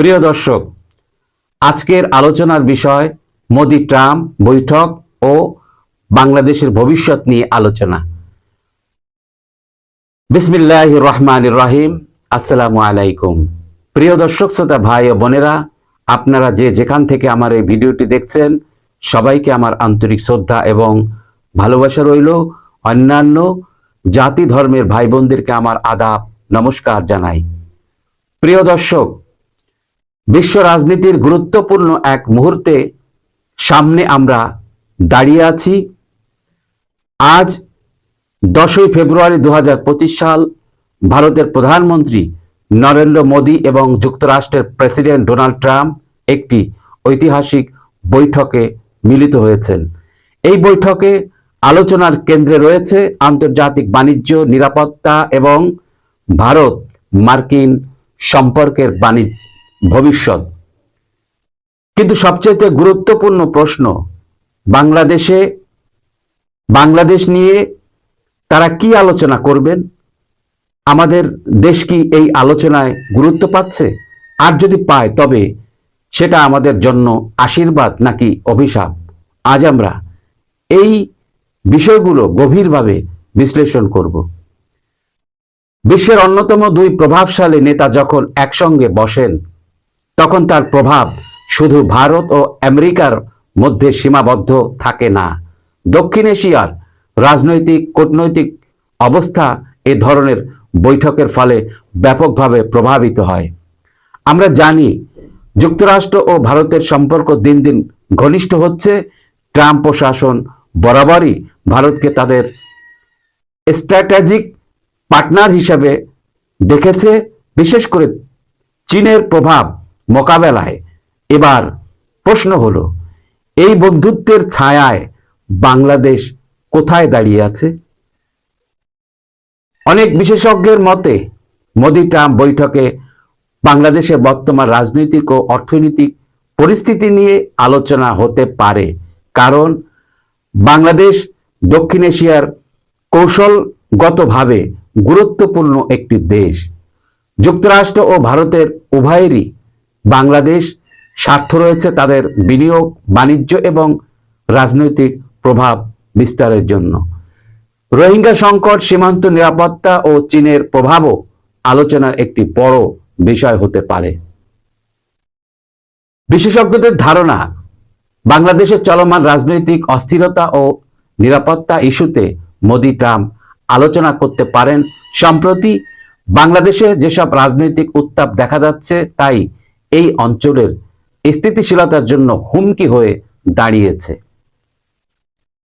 প্রিয় দর্শক, আজকের আলোচনার বিষয় মোদি ট্রাম্প বৈঠক ও বাংলাদেশের ভবিষ্যৎ নিয়ে আলোচনা। বিসমিল্লাহ রহমান রাহিম। আসসালামু আলাইকুম। প্রিয় দর্শক, শ্রোতা, ভাই ও বোনেরা, আপনারা যে যেখান থেকে আমার এই ভিডিওটি দেখছেন, সবাইকে আমার আন্তরিক শ্রদ্ধা এবং ভালোবাসা রইল। অন্যান্য জাতি ধর্মের ভাই বোনদেরকে আমার আদাব, নমস্কার জানাই। প্রিয় দর্শক বিশ্ব রাজনীতির গুরুত্বপূর্ণ এক মুহূর্তে সামনে আমরা দাঁড়িয়ে আছি। আজ দশই ফেব্রুয়ারি দু হাজার পঁচিশ সাল ভারতের প্রধানমন্ত্রী নরেন্দ্র মোদী এবং যুক্তরাষ্ট্রের প্রেসিডেন্ট ডোনাল্ড ট্রাম্প একটি ঐতিহাসিক বৈঠকে মিলিত হয়েছেন। এই বৈঠকে আলোচনার কেন্দ্রে রয়েছে আন্তর্জাতিক বাণিজ্য, নিরাপত্তা এবং ভারত মার্কিন সম্পর্কের বাণিজ্য ভবিষ্যৎ। কিন্তু সবচেয়ে গুরুত্বপূর্ণ প্রশ্ন, বাংলাদেশে, বাংলাদেশ নিয়ে তারা কি আলোচনা করবেন? আমাদের দেশ কি এই আলোচনায় গুরুত্ব পাচ্ছে? আর যদি পায়, তবে সেটা আমাদের জন্য আশীর্বাদ নাকি অভিশাপ? আজ আমরা এই বিষয়গুলো গভীরভাবে বিশ্লেষণ করব। বিশ্বের অন্যতম দুই প্রভাবশালী নেতা যখন একসঙ্গে বসেন তখন তার প্রভাব শুধু ভারত ও আমেরিকার মধ্যে সীমাবদ্ধ থাকে না। দক্ষিণ এশিয়ার রাজনৈতিক, কূটনৈতিক অবস্থা এ ধরনের বৈঠকের ফলে ব্যাপকভাবে প্রভাবিত হয়। আমরা জানি যুক্তরাষ্ট্র ও ভারতের সম্পর্ক দিন দিন ঘনিষ্ঠ হচ্ছে। ট্রাম্প প্রশাসন বরাবরই ভারতকে তাদের স্ট্র্যাটেজিক পার্টনার হিসেবে দেখেছে। বিশেষ করে চীনের প্রভাব মোকাবেলায়। এবার প্রশ্ন হলো, এই বন্ধুত্বের ছায়ায় বাংলাদেশ কোথায় দাঁড়িয়ে আছে? অনেক বিশেষজ্ঞের মতে, মোদি ট্রাম্প বৈঠকে বাংলাদেশের বর্তমান রাজনৈতিক ও অর্থনৈতিক পরিস্থিতি নিয়ে আলোচনা হতে পারে। কারণ বাংলাদেশ দক্ষিণ এশিয়ার কৌশলগতভাবে গুরুত্বপূর্ণ একটি দেশ। যুক্তরাষ্ট্র ও ভারতের উভয়েরই বাংলাদেশ স্বার্থ রয়েছে তাদের বিনিয়োগ, বাণিজ্য এবং রাজনৈতিক প্রভাব বিস্তারের জন্য। রোহিঙ্গা সংকট, সীমান্ত নিরাপত্তা ও চীনের প্রভাবও আলোচনার একটি বড় বিষয় হতে পারে। বিশেষজ্ঞদের ধারণা বাংলাদেশের চলমান রাজনৈতিক অস্থিরতা ও নিরাপত্তা ইস্যুতে মোদি ট্রাম্প আলোচনা করতে পারেন। সম্প্রতি বাংলাদেশে যেসব রাজনৈতিক উত্তাপ দেখা যাচ্ছে, তাই এই অঞ্চলের স্থিতিশীলতার জন্য হুমকি হয়ে দাঁড়িয়েছে।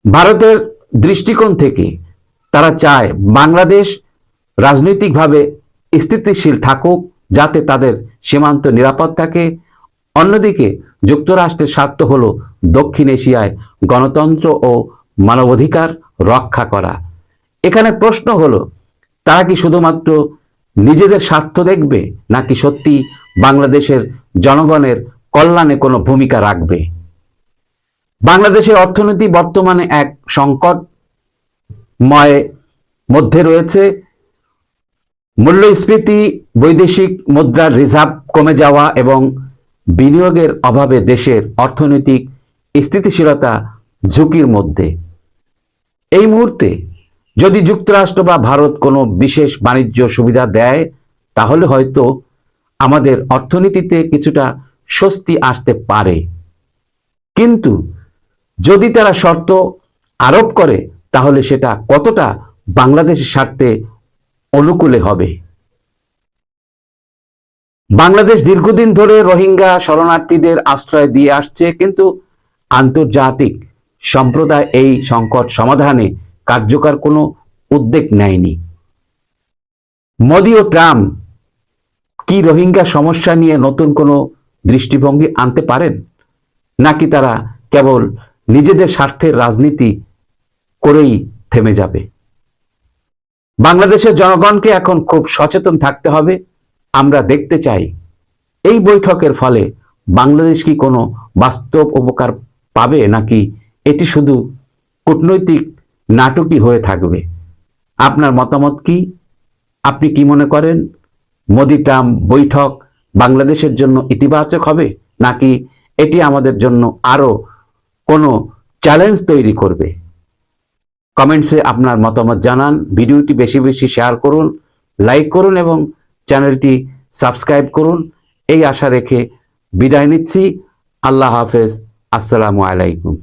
ভারতের দৃষ্টিকোণ থেকে তারা চায় বাংলাদেশ রাজনৈতিকভাবে স্থিতিশীল থাকুক, যাতে তাদের সীমান্ত নিরাপদ থাকে অন্যদিকে যুক্তরাষ্ট্রের স্বার্থ হল দক্ষিণ এশিয়ায় গণতন্ত্র ও মানবাধিকার রক্ষা করা। এখানে প্রশ্ন হলো, তারা কি শুধুমাত্র নিজেদের স্বার্থ দেখবে নাকি সত্যি বাংলাদেশের জনগণের কল্যাণে কোনো ভূমিকা রাখবে? বাংলাদেশের অর্থনীতি বর্তমানে এক সংকট সংকটময় মধ্যে রয়েছে। মূল্যস্ফীতি, বৈদেশিক মুদ্রার রিজার্ভ কমে যাওয়া এবং বিনিয়োগের অভাবে দেশের অর্থনৈতিক স্থিতিশীলতা ঝুঁকির মধ্যে। এই মুহূর্তে যদি যুক্তরাষ্ট্র বা ভারত কোনো বিশেষ বাণিজ্য সুবিধা দেয়, তাহলে হয়তো আমাদের অর্থনীতিতে কিছুটা স্বস্তি আসতে পারে। কিন্তু যদি তারা শর্ত আরোপ করে, তাহলে সেটা কতটা বাংলাদেশের স্বার্থে অনুকূলে হবে? বাংলাদেশ দীর্ঘদিন ধরে রোহিঙ্গা শরণার্থীদের আশ্রয় দিয়ে আসছে, কিন্তু আন্তর্জাতিক সম্প্রদায় এই সংকট সমাধানে কার্যকর কোনো উদ্যোগ নেয়নি। মোদি ও ট্রাম্প কি রোহিঙ্গা সমস্যা নিয়ে নতুন কোনো দৃষ্টিভঙ্গি আনতে পারেন? নাকি তারা কেবল নিজেদের স্বার্থের রাজনীতি করেই থেমে যাবে? বাংলাদেশের জনগণকে এখন খুব সচেতন থাকতে হবে। আমরা দেখতে চাই, এই বৈঠকের ফলে বাংলাদেশ কি কোনো বাস্তব উপকার পাবে নাকি এটি শুধু কূটনৈতিক নাটকই হয়ে থাকবে। আপনার মতামত কি? আপনি কি মনে করেন মোদি ট্রাম্প বৈঠক বাংলাদেশের জন্য ইতিবাচক হবে, নাকি এটি আমাদের জন্য আরও কোনো চ্যালেঞ্জ তৈরি করবে? কমেন্টসে আপনার মতামত জানান, ভিডিওটি বেশি বেশি শেয়ার করুন লাইক করুন এবং চ্যানেলটি সাবস্ক্রাইব করুন। এই আশা রেখে বিদায় নিচ্ছি। আল্লাহ হাফেজ। আসসালামু আলাইকুম।